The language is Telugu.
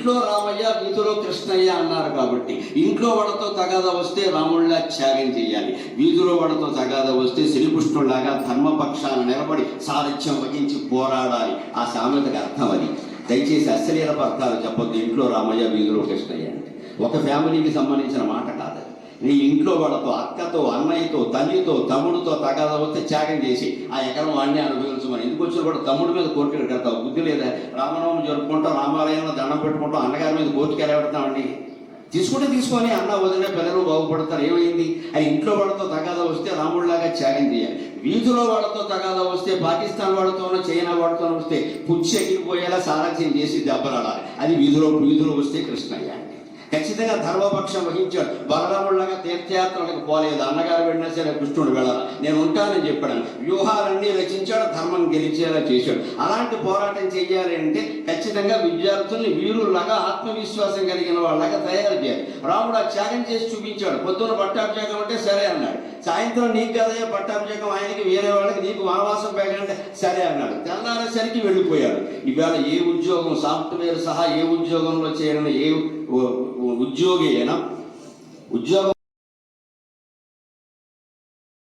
ఇంట్లో రామయ్య వీధిలో కృష్ణయ్య అన్నారు కాబట్టి ఇంట్లో వాడితో తగాదా వస్తే రాముడిలా త్యాగం చేయాలి వీధిలో వాడితో తగాదా వస్తే శ్రీకృష్ణుడిలాగా ధర్మపక్షాన నిలబడి సారథ్యం వహించి పోరాడాలి. ఆ సామెతకు అర్థం అది. దయచేసి అశ్లీల అర్థాలు చెప్పొద్దు. ఇంట్లో రామయ్య వీధిలో కృష్ణయ్య అంటే. ఒక ఫ్యామిలీకి సంబంధించిన మాట కాదు నీ ఇంట్లో వాళ్ళతో అక్కతో అన్నయ్యతో తల్లితో తమ్ముడితో తగాదా వస్తే త్యాగం చేసి ఆ ఎకరం వాడిని అనుభవించమని. ఎందుకు వచ్చిన కూడా తమ్ముడి మీద కోర్టుకు కడతావు. బుద్ధి లేదా? రామనవమి జరుపుకుంటాం రామాలయంలో దండం పెట్టుకుంటాం అన్నగారి మీద కోర్టుకు ఎలా పెడతామండి తీసుకుంటే తీసుకొని అన్న వదిలే పిల్లలు బాగుపడతారు. ఏమైంది? ఆ ఇంట్లో వాళ్ళతో తగాదా వస్తే రాముడిలాగా త్యాగం చేయాలి. వీధిలో వాళ్ళతో తగాదా వస్తే పాకిస్తాన్ వాళ్ళతోనో చైనా వాళ్ళతోనో వస్తే పుచ్చి ఎగిరిపోయేలా సారథ్యం చేసి దెబ్బలాడాలి. అది వీధిలో వీధిలో వస్తే కృష్ణయ్య. అండి ఖచ్చితంగా ధర్మపక్షం వహించాడు. బలరాముడిలాగా తీర్థయాత్రలకు పోలేదు. అన్నగారు వెళ్ళినా సరే కృష్ణుడు వెళ్ళాలి. నేను ఉంటానని చెప్పాడు. వ్యూహాలన్నీ రచించాడు ధర్మం గెలిచేలా చేశాడు. అలాంటి పోరాటం చేయాలి అంటే ఖచ్చితంగా విద్యార్థుల్ని వీరులాగా ఆత్మవిశ్వాసం కలిగిన వాళ్ళగా తయారు చేయాలి. రాముడు ఆ త్యాగం చేసి చూపించాడు. పొద్దున్న పట్టాభిషేకం అంటే సరే అన్నాడు. సాయంత్రం నీకు కదయ్యా పట్టాభిషేకం ఆయనకి వేరే వాళ్ళకి నీకు వనవాసం అంటే సరే అన్నాడు. తెల్లారేసరికి వెళ్ళిపోయాడు. ఇవాళ ఏ ఉద్యోగం సాఫ్ట్వేర్ సహా ఏ ఉద్యోగంలో చేరిన ఏ ఉ- ఉ- ఉద్యోగి అయినా ఉద్యోగం